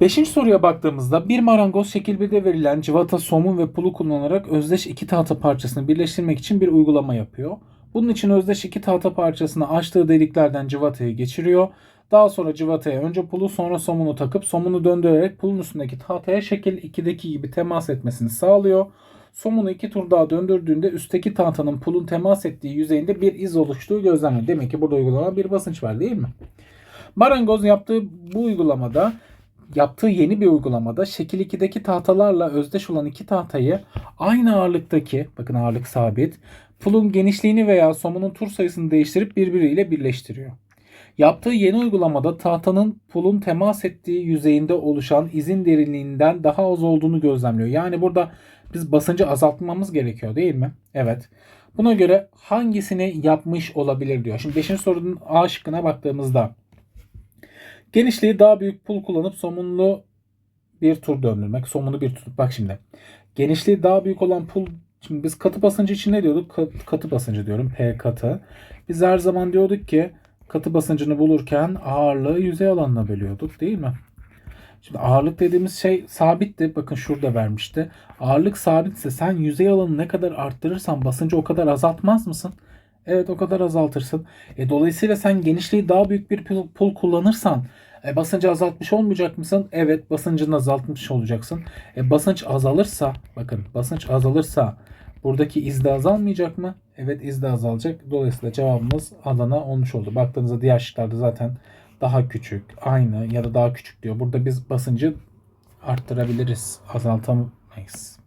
Beşinci soruya baktığımızda bir marangoz şekil 1'de verilen cıvata, somun ve pulu kullanarak özdeş iki tahta parçasını birleştirmek için bir uygulama yapıyor. Bunun için özdeş iki tahta parçasını açtığı deliklerden cıvatayı geçiriyor. Daha sonra cıvataya önce pulu sonra somunu takıp somunu döndürerek pulun üstündeki tahtaya şekil 2'deki gibi temas etmesini sağlıyor. Somunu iki tur daha döndürdüğünde üstteki tahtanın pulun temas ettiği yüzeyinde bir iz oluştuğu gözlemleniyor. Demek ki burada uygulama bir basınç var değil mi? Marangoz yaptığı bu uygulamada yaptığı yeni bir uygulamada şekil 2'deki tahtalarla özdeş olan iki tahtayı aynı ağırlıktaki bakın ağırlık sabit pulun genişliğini veya somunun tur sayısını değiştirip birbiriyle birleştiriyor. Yaptığı yeni uygulamada tahtanın pulun temas ettiği yüzeyinde oluşan izin derinliğinden daha az olduğunu gözlemliyor. Yani burada biz basıncı azaltmamız gerekiyor değil mi? Evet. Buna göre hangisini yapmış olabilir diyor. Şimdi 5. sorunun A şıkkına baktığımızda genişliği daha büyük pul kullanıp somunlu bir tur döndürmek. Somunu bir tutup bak şimdi. Genişliği daha büyük olan pul Şimdi biz katı basıncı için ne diyorduk? Katı, katı basıncı diyorum. P katı. Biz her zaman diyorduk ki katı basıncını bulurken ağırlığı yüzey alanına bölüyorduk değil mi? Şimdi ağırlık dediğimiz şey sabitti. Bakın şurada vermişti. Ağırlık sabitse sen yüzey alanını ne kadar arttırırsan basıncı o kadar azaltmaz mısın? Evet o kadar azaltırsın. E, dolayısıyla sen genişliği daha büyük bir pul, pul kullanırsan e, basıncı azaltmış olmayacak mısın? Evet basıncını azaltmış olacaksın. E, basınç azalırsa bakın basınç azalırsa buradaki iz de azalmayacak mı? Evet iz de azalacak. Dolayısıyla cevabımız Adana olmuş oldu. Baktığınızda diğer şıklarda zaten daha küçük, aynı ya da daha küçük diyor. Burada biz basıncı arttırabiliriz, azaltamayız.